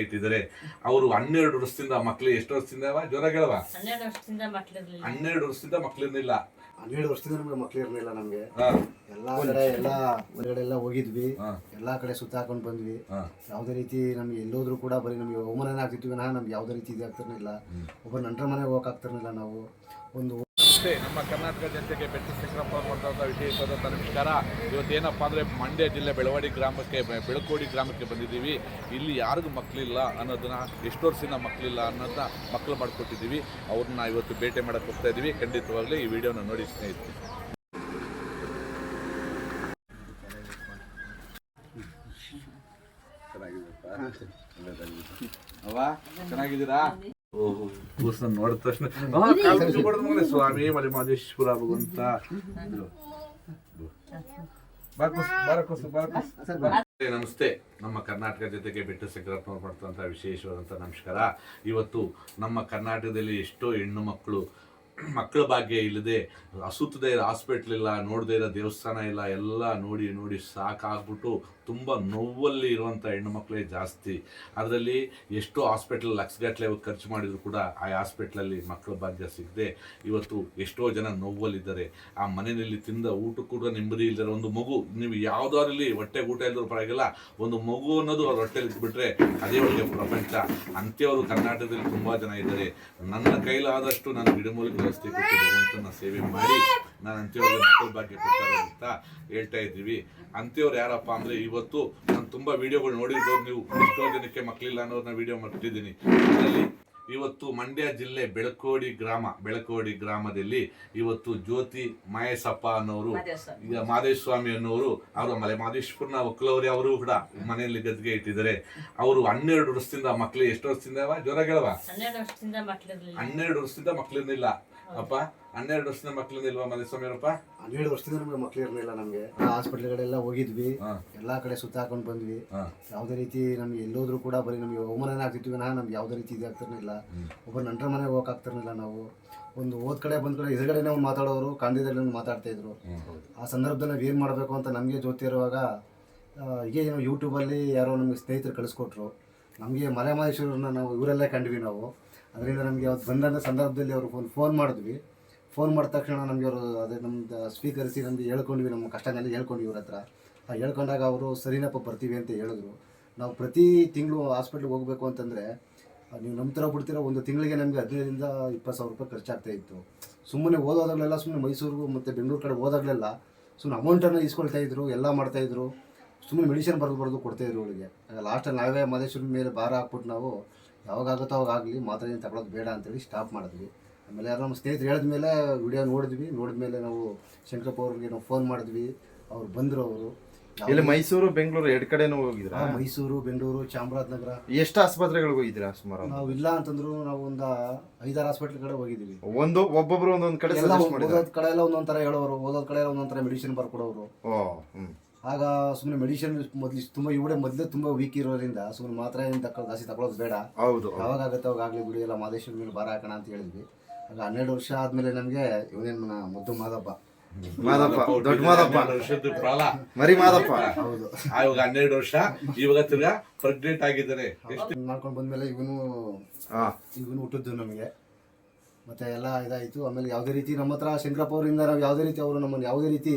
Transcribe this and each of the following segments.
ಇಟ್ಟಿದ್ದಾರೆ ಅವರು ಹನ್ನೆರಡು ವರ್ಷದಿಂದ ಮಕ್ಳು ಎಷ್ಟು ವರ್ಷದಿಂದ ಅವ? ಜ್ವರ ಗೆಳವ ಹನ್ನೆರಡು ವರ್ಷದಿಂದ ಮಕ್ಳಿರ್ಲಿಲ್ಲ ಹನ್ನೆರಡು ವರ್ಷದಿಂದ ಮಕ್ಳಿರ್ಲಿಲ್ಲ ಹನ್ನೆರಡು ವರ್ಷದಿಂದ ನಮ್ಗೆ ಮಕ್ಳು ಇರ್ಲಿಲ್ಲ ನಮ್ಗೆ. ಹಾ, ಎಲ್ಲಾ ಕಡೆ ಎಲ್ಲಾ ಹೊರಗಡೆ ಎಲ್ಲ ಹೋಗಿದ್ವಿ ಎಲ್ಲಾ ಕಡೆ ಸುತ್ತಾಕೊಂಡು ಬಂದ್ವಿ. ಯಾವ್ದೇ ಯಾವುದೇ ರೀತಿ ನಮ್ಗೆ ಎಲ್ಲೋದ್ರೂ ಕೂಡ ಬರೀ ನಮ್ಗೆ ಅವಮಾನ ಆಗ್ತಿತ್ತು. ವಿನಃ ನಮ್ಗೆ ಯಾವ್ದೇ ರೀತಿ ಇದಾಗ್ತಿರ್ಲಿಲ್ಲ. ಒಬ್ಬ ನಂಟರ ಮನೆಗೆ ಹೋಗಕ್ಕಾಗ್ತಿರ್ಲಿಲ್ಲ ನಾವು. ಒಂದು ನಮಸ್ತೆ ನಮ್ಮ ಕರ್ನಾಟಕ ಜನತೆಗೆ ಬೆಟ್ಟ ಮಾಡಿದಂಥ ಮಾಡ್ತಾ ವಿಶೇಷವಾದಂಥ ನಮಸ್ಕಾರ. ಇವತ್ತೇನಪ್ಪ ಅಂದರೆ ಮಂಡ್ಯ ಜಿಲ್ಲೆ ಬೆಳವಾಡಿ ಗ್ರಾಮಕ್ಕೆ, ಬೆಳಕೋಡಿ ಗ್ರಾಮಕ್ಕೆ ಬಂದಿದ್ದೀವಿ. ಇಲ್ಲಿ ಯಾರಿಗೂ ಮಕ್ಕಳಿಲ್ಲ ಅನ್ನೋದನ್ನ, ಎಷ್ಟು ವರ್ಷದಿಂದ ಮಕ್ಕಳಿಲ್ಲ ಅನ್ನೋದನ್ನ ಮಕ್ಕಳು ಮಾಡಿಕೊಟ್ಟಿದ್ದೀವಿ. ಅವ್ರನ್ನ ಇವತ್ತು ಭೇಟಿ ಮಾಡೋಕ್ಕೆ ಹೋಗ್ತಾ ಇದ್ದೀವಿ. ಖಂಡಿತವಾಗಲೂ ಈ ವಿಡಿಯೋನ ನೋಡಿ ಸ್ನೇಹಿತರೆ. ಚೆನ್ನಾಗಿದ್ದೀರಾ? ಕೂಸನ್ನ ನೋಡಿದ ತಕ್ಷಣ ಸ್ವಾಮಿ ಮಲೆ ಮಾದೇಶ್ವರ ಭಗವಂತ ನಮಸ್ತೆ ನಮ್ಮ ಕರ್ನಾಟಕ ಜೊತೆಗೆ ಬೆಟ್ಟ ಶಂಕರಪ್ಪನವ್ರು ಮಾಡ್ತಂಥ ವಿಶೇಷವಾದಂಥ ನಮಸ್ಕಾರ. ಇವತ್ತು ನಮ್ಮ ಕರ್ನಾಟಕದಲ್ಲಿ ಎಷ್ಟೋ ಹೆಣ್ಣು ಮಕ್ಕಳು ಮಕ್ಕಳ ಭಾಗ್ಯ ಇಲ್ಲದೆ ಅಸುತ್ತದೆ ಹಾಸ್ಪಿಟ್ಲ್ ಇಲ್ಲ, ನೋಡದೇ ಇರೋ ದೇವಸ್ಥಾನ ಇಲ್ಲ, ಎಲ್ಲ ನೋಡಿ ನೋಡಿ ಸಾಕಾಗ್ಬಿಟ್ಟು ತುಂಬ ನೋವಲ್ಲಿ ಇರುವಂಥ ಹೆಣ್ಣು ಮಕ್ಕಳೇ ಜಾಸ್ತಿ. ಅದರಲ್ಲಿ ಎಷ್ಟೋ ಹಾಸ್ಪಿಟ್ಲ್ ಲಕ್ಷಗಟ್ಟಲೆ ಖರ್ಚು ಮಾಡಿದರೂ ಕೂಡ ಆ ಹಾಸ್ಪಿಟ್ಲಲ್ಲಿ ಮಕ್ಕಳ ಭಾಗ್ಯ ಸಿಗದೆ ಇವತ್ತು ಎಷ್ಟೋ ಜನ ನೋವಲ್ಲಿದ್ದಾರೆ. ಆ ಮನೆಯಲ್ಲಿ ತಿಂದ ಊಟ ಕೂಡ ನೆಮ್ಮದಿ ಇಲ್ಲದ ಒಂದು ಮಗು, ನೀವು ಯಾವುದಾದ್ರಲ್ಲಿ ಹೊಟ್ಟೆ ಊಟ ಇಲ್ಲದ್ರು ಪರವಾಗಿಲ್ಲ, ಒಂದು ಮಗು ಅನ್ನೋದು ಅವ್ರ ಹೊಟ್ಟೆಲಿ ಇಟ್ಬಿಟ್ರೆ ಅದೇ ಒಳ್ಳೆಯ ಪ್ರಪಂಚ. ಅಂತ್ಯವರು ಕರ್ನಾಟಕದಲ್ಲಿ ತುಂಬ ಜನ ಇದ್ದಾರೆ. ನನ್ನ ಕೈಲಾದಷ್ಟು ನಾನು ಗಿಡಮೂಲಿಕೆ ಸೇವೆ ಮಾಡಿ ನಾನು ಅಂತ್ಯವ್ರಿಗೆ ಮಕ್ಕಳ ಭಾಗ್ಯ ಕೊಡ್ತಾರೆ ಅಂತ ಹೇಳ್ತಾ ಇದ್ದೀವಿ. ಅಂತ್ಯವ್ರು ಯಾರಪ್ಪ ಅಂದ್ರೆ ಇವತ್ತು ನಾನು ತುಂಬಾ ವಿಡಿಯೋಗಳು ನೋಡಿರ್ಬೋದು ನೀವು ಎಷ್ಟೋ ಜನಕ್ಕೆ ಮಕ್ಕಳಿಲ್ಲ ಅನ್ನೋದನ್ನ ವಿಡಿಯೋ ಮಾಡ್ತಿದ್ದೀನಿ. ಅದರಲ್ಲಿ ಇವತ್ತು ಮಂಡ್ಯ ಜಿಲ್ಲೆ ಬೆಳಕೋಡಿ ಗ್ರಾಮ ಬೆಳಕೋಡಿ ಗ್ರಾಮದಲ್ಲಿ ಇವತ್ತು ಜ್ಯೋತಿ ಮಹೇಶಪ್ಪ ಅನ್ನೋರು ಈಗ ಮಾದೇಶ್ ಸ್ವಾಮಿ ಅನ್ನೋರು ಅವರು ಮಲೆ ಮಾದೇಶ್ವರನ ಒಕ್ಕಲವರೇ ಅವರು ಕೂಡ ಮನೆಯಲ್ಲಿ ಗದ್ದಿಗೆ ಇಟ್ಟಿದ್ದಾರೆ. ಅವರು ಹನ್ನೆರಡು ವರ್ಷದಿಂದ ಮಕ್ಳು ಎಷ್ಟು ವರ್ಷದಿಂದ? ಜ್ವರ ಗೆಳವ ಹನ್ನೆರಡು ವರ್ಷದಿಂದ ಮಕ್ಳಿರ್ಲಿಲ್ಲ ಹನ್ನೆರಡು ವರ್ಷದಿಂದ ಮಕ್ಳಿರ್ಲಿಲ್ಲ ಅಪ್ಪ ಹನ್ನೆರಡು ವರ್ಷದಿಂದ ಮಕ್ಳು ಇಲ್ವಾ ಮಧುಸ್ವಾಮಿಯವ್ರಪ್ಪ ಹನ್ನೆರಡು ವರ್ಷದಿಂದ ನಮ್ಗೆ ಮಕ್ಳು ಇರಲಿಲ್ಲ ನಮಗೆ. ಹಾಸ್ಪಿಟ್ಲ್ಗಳೆಲ್ಲ ಹೋಗಿದ್ವಿ. ಎಲ್ಲಾ ಕಡೆ ಸುತ್ತಾಕೊಂಡು ಬಂದ್ವಿ. ಯಾವುದೇ ರೀತಿ ನಮ್ಗೆ ಎಲ್ಲೋದ್ರೂ ಕೂಡ ಬರೀ ನಮಗೆ ಅವಮಾನ ಆಗ್ತಿತ್ತು ವಿನಃ ನಮ್ಗೆ ಯಾವುದೇ ರೀತಿ ಇದಾಗ್ತಿರ್ಲಿಲ್ಲ ಒಬ್ಬ ನಂಟರ ಮನೆಗೆ ಹೋಗಕ್ಕಾಗ್ತಿರ್ಲಿಲ್ಲ ನಾವು. ಒಂದು ಓದ್ ಕಡೆ ಬಂದ್ ಕಡೆ ಎದುರುಗಡೆ ಒಂದು ಮಾತಾಡೋರು ಕಾಂದಿದಲ್ಲಿ ಒಂದು ಮಾತಾಡ್ತಾ ಇದ್ರು. ಆ ಸಂದರ್ಭದಲ್ಲಿ ನಾವು ಏನು ಮಾಡಬೇಕು ಅಂತ ನಮಗೆ ಜೊತೆ ಇರುವಾಗ ಹೀಗೆ ನಾವು ಯೂಟ್ಯೂಬಲ್ಲಿ ಯಾರೋ ನಮಗೆ ಸ್ನೇಹಿತರು ಕಳಿಸ್ಕೊಟ್ರು. ನಮಗೆ ಮಲೆ ಮಹೇಶ್ವರನ್ನ ನಾವು ಇವರೆಲ್ಲ ಕಂಡ್ವಿ ನಾವು. ಅದರಿಂದ ನಮಗೆ ಅವತ್ತು ಬಂದಂಥ ಸಂದರ್ಭದಲ್ಲಿ ಅವರು ಫೋನ್ ಫೋನ್ ಮಾಡಿದ್ವಿ. ಫೋನ್ ಮಾಡಿದ ತಕ್ಷಣ ನಮಗೆ ಅವರು ಅದೇ ನಮ್ದು ಸ್ವೀಕರಿಸಿ ನಮಗೆ ಹೇಳ್ಕೊಂಡ್ವಿ, ನಮ್ಮ ಕಷ್ಟನೆಲ್ಲ ಹೇಳ್ಕೊಂಡ್ವಿ ಇವ್ರ ಹತ್ರ. ಆ ಹೇಳ್ಕೊಂಡಾಗ ಅವರು, ಸರಿನಪ್ಪ, ಬರ್ತೀವಿ ಅಂತ ಹೇಳಿದ್ರು. ನಾವು ಪ್ರತಿ ತಿಂಗಳು ಹಾಸ್ಪಿಟ್ಲಿಗೆ ಹೋಗಬೇಕು ಅಂತಂದರೆ, ನೀವು ನಂಬ್ತಿರೋ ಬಿಡ್ತಿರೋ ಒಂದು ತಿಂಗಳಿಗೆ ನಮಗೆ ಹದಿನೈದರಿಂದ ಇಪ್ಪತ್ತು ಸಾವಿರ ರೂಪಾಯಿ ಖರ್ಚಾಗ್ತಾ ಇತ್ತು. ಸುಮ್ಮನೆ ಓದೋದಾಗಲೆಲ್ಲ ಸುಮ್ಮನೆ ಮೈಸೂರು ಮತ್ತು ಬೆಂಗಳೂರು ಕಡೆ ಹೋದಾಗಲೆಲ್ಲ ಸುಮ್ಮನೆ ಅಮೌಂಟನ್ನು ಇಸ್ಕೊಳ್ತಾ ಇದ್ರು, ಎಲ್ಲ ಮಾಡ್ತಾಯಿದ್ರು ಸುಮ್ಮನೆ ಮೆಡಿಷನ್ ಬರೆದು ಬರೆದು ಕೊಡ್ತಾಯಿದ್ರು ಅವಳಿಗೆ ಲಾಸ್ಟಲ್ಲಿ ನಾವೇ ಮಧೇಶ್ವರ ಮೇಲೆ ಭಾರ ಹಾಕ್ಬಿಟ್ಟು ನಾವು ಯಾವಾಗಾಗುತ್ತೋ ಅವಾಗ ಆಗಲಿ ಮಾತ್ರ ಏನು ತಗೊಳ್ಳೋದು ಬೇಡ ಅಂತೇಳಿ ಸ್ಟಾಪ್ ಮಾಡಿದ್ವಿ. ಆಮೇಲೆ ಯಾರು ನಮ್ಮ ಸ್ನೇಹಿತರು ಹೇಳಿದ ಮೇಲೆ ವಿಡಿಯೋ ನೋಡಿದ್ವಿ. ನೋಡಿದ ಮೇಲೆ ನಾವು ಶಂಕರಪ್ಪ ಅವ್ರಿಗೆ ನಾವು ಫೋನ್ ಮಾಡಿದ್ವಿ. ಅವ್ರು ಬಂದರು ಅವರು. ಇಲ್ಲಿ ಮೈಸೂರು ಬೆಂಗಳೂರು ಎರಡು ಕಡೆನೂ ಹೋಗಿದ್ರ ಮೈಸೂರು ಬೆಂಗಳೂರು ಚಾಮರಾಜನಗರ ಎಷ್ಟು ಆಸ್ಪತ್ರೆಗಳಿಗೆ ಹೋಗಿದ್ದೀರಾ ಸುಮಾರು? ನಾವು ಇಲ್ಲ ಅಂತಂದ್ರು ನಾವು ಒಂದು ಐದಾರು ಹಾಸ್ಪಿಟ್ಲ್ ಕಡೆ ಹೋಗಿದ್ದೀವಿ. ಒಂದು ಒಬ್ಬೊಬ್ರು ಒಂದೊಂದು ಕಡೆ ಎಲ್ಲ ಕಡೆ ಎಲ್ಲ ಒಂದೊಂದು ತರ ಹೇಳೋರು ಓದೋದ್ ಕಡೆ ಎಲ್ಲ ಒಂದೊಂದ್ ತರ ಮೆಡಿಸಿನ್ ಬರ್ಕೊಡೋರು. ಓ ಹ್ಮ್. ಆಗ ಸುಮ್ಮನೆ ಮೆಡಿಸಿನ್ ಮೊದಲು ತುಂಬ ಇವಡೆ ಮೊದಲೇ ತುಂಬ ವೀಕ್ ಇರೋದ್ರಿಂದ ಸುಮ್ಮನೆ ಮಾತ್ರ ಏನು ತಕ್ಕ ಜಾಸ್ತಿ ತಗೊಳ್ಳೋದು ಬೇಡ. ಹೌದು ಯಾವಾಗ ಆಗುತ್ತೆ ಅವಾಗ ಆಗಲಿ ಬಿಡಿ ಎಲ್ಲ ಮಾದೇಶ್ವರ ಮೇಲೆ ಭಾರ ಹಾಕೋಣ ಅಂತ ಹೇಳಿದ್ವಿ. ಆಗ ಹನ್ನೆರಡು ವರ್ಷ ಆದಮೇಲೆ ನಮಗೆ ಇವನೇನು ಮುದ್ದು ಮಾದಪ್ಪ. ಮಾದಪ್ಪ ದೊಡ್ಡ ಮಾದಪ್ಪ. ಮರಿ ಮಾದಪ್ಪ. ಹೌದು. ಆ, ಇವಾಗ ಹನ್ನೆರಡು ವರ್ಷ ಇವಾಗ ತಿರ್ಗಾ ಪ್ರೆಗ್ನೆಂಟ್ ಆಗಿದ್ದಾರೆ ಎಷ್ಟು ಮಾಡ್ಕೊಂಡು ಬಂದ್ಮೇಲೆ ಇವನು ಇವನು ಹುಟ್ಟಿದ್ದು ನಮಗೆ. ಮತ್ತೆ ಎಲ್ಲ ಇದಾಯಿತು. ಆಮೇಲೆ ಯಾವುದೇ ರೀತಿ ನಮ್ಮ ಹತ್ರ ಶಂಕರಪ್ಪ ಅವರಿಂದ ನಾವು ಯಾವುದೇ ರೀತಿ ಅವರು ನಮ್ಮನ್ನು ಯಾವುದೇ ರೀತಿ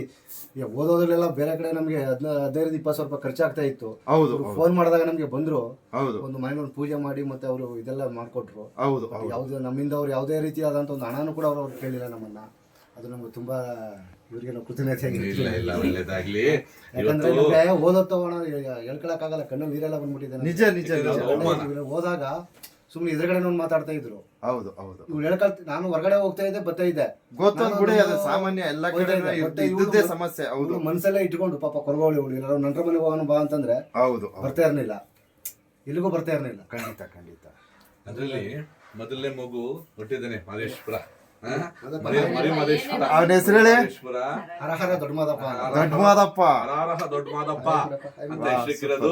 ಈಗ ಓದೋದ್ರಲ್ಲೆಲ್ಲ ಬೇರೆ ಕಡೆ ನಮಗೆ ಹದಿನ ಹದಿನೈದು ಇಪ್ಪತ್ತು ಸಾವಿರ ರೂಪಾಯಿ ಖರ್ಚಾಗ್ತಾ ಇತ್ತು. ಹೌದು ಫೋನ್ ಮಾಡಿದಾಗ ನಮಗೆ ಬಂದರು. ಹೌದು. ಒಂದು ಮನೆ ಒಂದು ಪೂಜೆ ಮಾಡಿ ಮತ್ತೆ ಅವರು ಇದೆಲ್ಲ ಮಾಡಿಕೊಟ್ರು. ಹೌದು ಯಾವುದೇ ನಮ್ಮಿಂದ ಅವ್ರು ಯಾವುದೇ ರೀತಿಯಾದಂಥ ಒಂದು ಹಣನೂ ಕೂಡ ಅವರು ಅವ್ರು ಕೇಳಿಲ್ಲ ನಮ್ಮನ್ನ. ಅದು ನಮ್ಗೆ ತುಂಬಾ ಇವರಿಗೆ ನಾವು ಕೃತಜ್ಞತೆ ಒಳ್ಳೇದಾಗ್ಲಿ. ಯಾಕಂದ್ರೆ ಇವತ್ತು ನಮ್ಗೆ ಓದೋತ್ತ ಹೇಳ್ಕೊಳಕ್ಕಾಗಲ್ಲ. ಕಣ್ಣು ನೀರೆಲ್ಲ ಬಂದ್ಬಿಟ್ಟಿದೆ ನಿಜ ನಿಜ. ಹೋದಾಗ ಸುಮ್ಮನೆ ಎದುರುಗಡೆ ಒಂದು ಮಾತಾಡ್ತಾ ಇದ್ರು. ಹೌದು ಹೌದು. ಇವ್ರು ಹೇಳ್ಕಲ್ ನಾನು ಹೊರಗಡೆ ಹೋಗ್ತಾ ಇದ್ದೆ ಬರ್ತಾ ಇದ್ದೆ. ಗೊತ್ತೊಂದ್ ಬಿಡಿ ಅದು ಸಾಮಾನ್ಯ ಎಲ್ಲ ಕಡೆ ಇದ್ದೆ. ಮತ್ತೆ ಇವ್ರು ಇದ್ದದ್ದೇ ಸಮಸ್ಯೆ ಹೌದು. ಇವ್ರು ಮನ್ಸಲ್ಲೇ ಇಟ್ಕೊಂಡು ಪಾಪ ಕೊರಗೋಳಿ ಹುಡುಗಿ ಎಲ್ಲರೂ ನಂತರ ಮನೆಗೆ ಹೋಗೋಣ ಬಾ ಅಂತಂದ್ರೆ ಹೌದು ಹೌದು. ಬರ್ತಾ ಇರ್ಲಿಲ್ಲ. ಎಲ್ಲಿಗೂ ಬರ್ತಾ ಇರ್ಲಿಲ್ಲ. ಖಂಡಿತ ಖಂಡಿತ. ಅದರಲ್ಲಿ ಮೊದಲನೇ ಮಗು ಹುಟ್ಟಿದ್ದಾನೆ ಮಹದೇಶ್ವರ ಅವನ ಹೆಸರು ಹೇಳಿ. ಹರಹರ ದೊಡ್ಡ ಮಾದಪ್ಪ ದೊಡ್ಡ ಮಾದಪ್ಪ ಹರಹರ ದೊಡ್ಡ ಮಾದಪ್ಪ ಅಂತ ಹೆಸರಿಕ್ಕಿರೋದು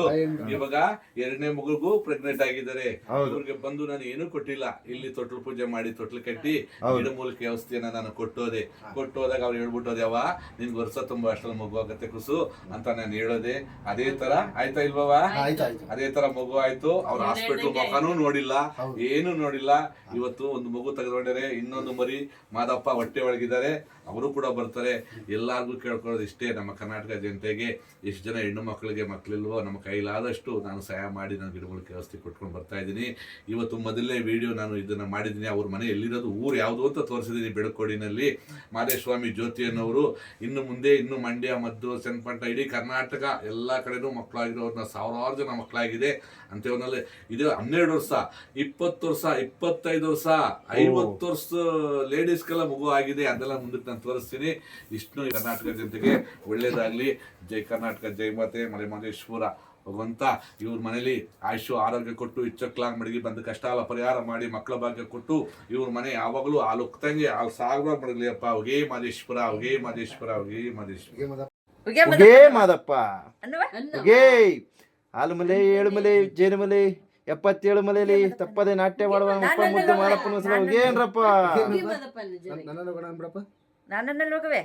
ಇವಾಗ ಎರಡನೇ ಮಗುಗೂ ಪ್ರೆಗ್ನೆಂಟ್ ಆಗಿದ್ದಾರೆ. ಇವ್ರಿಗೆ ಬಂದು ನಾನು ಏನು ಕೊಟ್ಟಿಲ್ಲ. ಇಲ್ಲಿ ತೊಟ್ಲು ಪೂಜೆ ಮಾಡಿ ತೊಟ್ಲು ಕಟ್ಟಿ ಗಿಡಮೂಲಿಕೆ ಔಷಧಿಯನ್ನ ನಾನು ಕೊಟ್ಟೋದೆ. ಕೊಟ್ಟೋದಾಗ ಅವ್ರು ಹೇಳ್ಬಿಟ್ಟೋದೆ ಯಾವ ನಿನ್ಗೆ ವರ್ಷ ತುಂಬಾ ಅಷ್ಟರಲ್ಲಿ ಮಗು ಆಗತ್ತೆ ಕುಸು ಅಂತ ನಾನು ಹೇಳೋದೆ. ಅದೇ ತರ ಆಯ್ತಾ ಇಲ್ವವ ಆಯ್ತು ಆಯ್ತು. ಅದೇ ತರ ಮಗು ಆಯ್ತು. ಅವ್ರ ಹಾಸ್ಪಿಟಲ್ ಮುಖನೂ ನೋಡಿಲ್ಲ. ಏನು ನೋಡಿಲ್ಲ. ಇವತ್ತು ಒಂದು ಮಗು ತೆಗೆದೊಂಡರೆ ಇನ್ನೊಂದು ಮರಿ ಮಾದಪ್ಪ ಹೊಟ್ಟೆ ಒಳಗಿದ್ದಾರೆ. ಅವರು ಕೂಡ ಬರ್ತಾರೆ. ಎಲ್ಲಾರ್ಗೂ ಕೇಳ್ಕೊಳ್ಳೋದು ಇಷ್ಟೇ. ನಮ್ಮ ಕರ್ನಾಟಕ ಜನತೆಗೆ ಎಷ್ಟು ಜನ ಹೆಣ್ಣು ಮಕ್ಕಳಿಗೆ ಮಕ್ಕಳಿಲ್ವೋ ನಮ್ಮ ಕೈಲಾದಷ್ಟು ನಾನು ಸಹಾಯ ಮಾಡಿ ನಾನು ಗಿಡಗಳಿಗೆ ಔಷಧಿ ಕೊಟ್ಕೊಂಡು ಬರ್ತಾ ಇದ್ದೀನಿ. ಇವತ್ತು ಮೊದಲನೇ ವಿಡಿಯೋ ನಾನು ಇದನ್ನು ಮಾಡಿದ್ದೀನಿ. ಅವ್ರ ಮನೆ ಎಲ್ಲಿರೋದು? ಊರು ಯಾವುದು ಅಂತ ತೋರಿಸಿದ್ದೀನಿ ಬೆಳಕೋಡಿನಲ್ಲಿ. ಮಾದೇಶ್ವಾಮಿ ಜ್ಯೋತಿ ಅನ್ನೋರು ಇನ್ನು ಮುಂದೆ ಇನ್ನು ಮಂಡ್ಯ ಮದ್ದು ಸೆನ್ಪಂಟ ಇಡೀ ಕರ್ನಾಟಕ ಎಲ್ಲ ಕಡೆನೂ ಮಕ್ಕಳಾಗಿರೋರನ್ನ ಸಾವಿರಾರು ಜನ ಮಕ್ಕಳಾಗಿದೆ. ಅಂತೇವನಲ್ಲಿ ಇದು ಹನ್ನೆರಡು ವರ್ಷ ಇಪ್ಪತ್ತು ವರ್ಷ ಇಪ್ಪತ್ತೈದು ವರ್ಷ ಐವತ್ತು ವರ್ಷ ಲೇಡೀಸ್ಗೆಲ್ಲ ಮಗು ಆಗಿದೆ. ಅದೆಲ್ಲ ಮುಂದಕ್ಕೆ ನಾನು ತೋರಿಸ್ತೀನಿ. ಇಷ್ಟು ಕರ್ನಾಟಕ ಜನತೆಗೆ ಒಳ್ಳೇದಾಗ್ಲಿ. ಜೈ ಕರ್ನಾಟಕ ಜೈ ಮಾತೆ ಮಲೆ ಮಹದೇಶ್ವರ ಭಗವಂತ. ಇವ್ರ ಮನೇಲಿ ಆಯುಷು ಆರೋಗ್ಯ ಕೊಟ್ಟು ಇಚ್ಚಕ್ಲಾಂಗ್ ಮಡಗಿ ಬಂದು ಕಷ್ಟ ಎಲ್ಲ ಪರಿಹಾರ ಮಾಡಿ ಮಕ್ಕಳ ಭಾಗ್ಯ ಕೊಟ್ಟು ಇವ್ರ ಮನೆ ಯಾವಾಗಲೂ ಹಾಲು ಉಕ್ತಂಗೆ ಹಾಲು ಸಾಗರ ಮಡಗಲಿ ಅಪ್ಪ ಅವಗೇ ಮಾದೇಶ್ವರ ಅವಗೇ ಮಾದೇಶ್ವರ ಅವಗೇ ಮಾದೇಶ್ವರ. ಹೀಗೆ ಮಾದಪ್ಪ. ಹಾಲು ಮಲೆ ಏಳು ಮಲೆ ಜೇನು ಮಲೆ ಎಪ್ಪತ್ತೇಳು ಮಲೆಯಲ್ಲಿ ತಪ್ಪದೆ ನಾಟ್ಯ ಮಾಡುವ ಮುದ್ದು ಮಾರಪ್ಪನ ಹೆಸರು ಉಗೇನ್ರಪ್ಪ ನನ್ನನ್ನು ಕೂಡ ಬಿಡಪ್ಪ ನಾನನ್ನ ಹೋಗವೆ